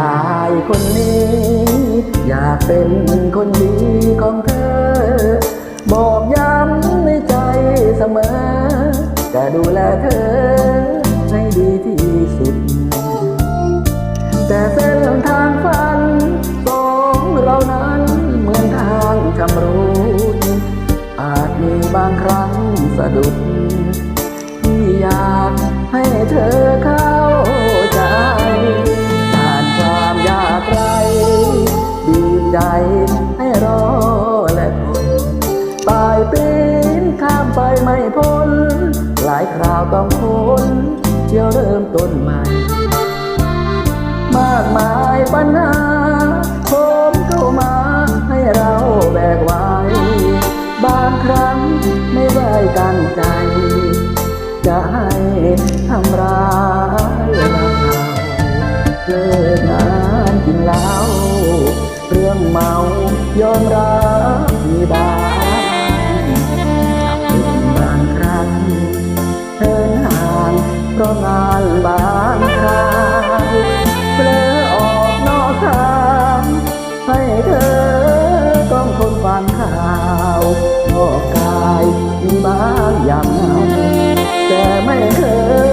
ายคนนี้ อยากเป็นคนดีของเธอ บอกย้ำในใจเสมอ จะดูแลเธอให้ดีที่สุด แต่เส้นทางฝันของเรานั้นเหมือนทางชำรุดอาจมีบางครั้งสะดุดที่อยากให้เธอ ไปไม่พ้น หลายคราวต้องทนเที่ยวเริ่มต้นใหม่ มากมายปัญหา วนอกกายมีบางยางเหงาแต่ไม่เค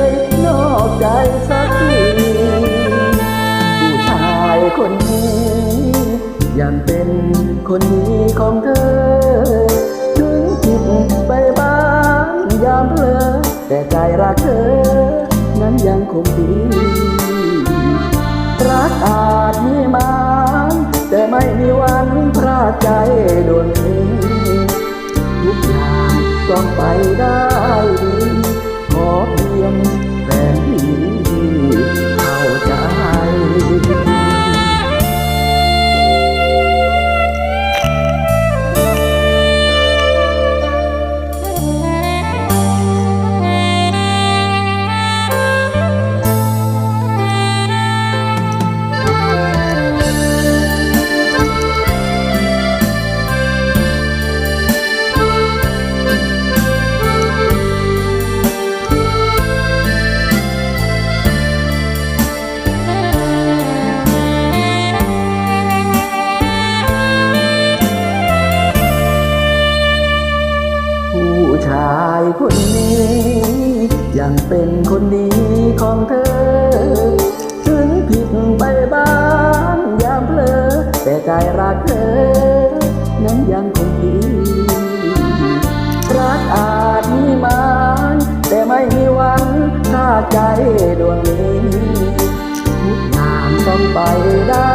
ยนอกใจสักทีผู้ชายคนนี้ยังเป็นคนดีของเธอ ถึงผิดไปบ้างยามเพลอแต่ใจรักเธอ นั้นยังคงดีรักอาจมีมานแต่ไม่มีวันพรากใจโดนเททุกอย่าง ต้องไปได้ดี ชายคนนี้ ยังเป็นคนดีของเธอ ถึงผิดไปบ้างยามเพลอแต่ใจรักเธอ นั้นยังคงดีรักอาจมีมานแต่ไม่มีวันถ้าใจดวงนี้ทุกอย่างต้องไปได้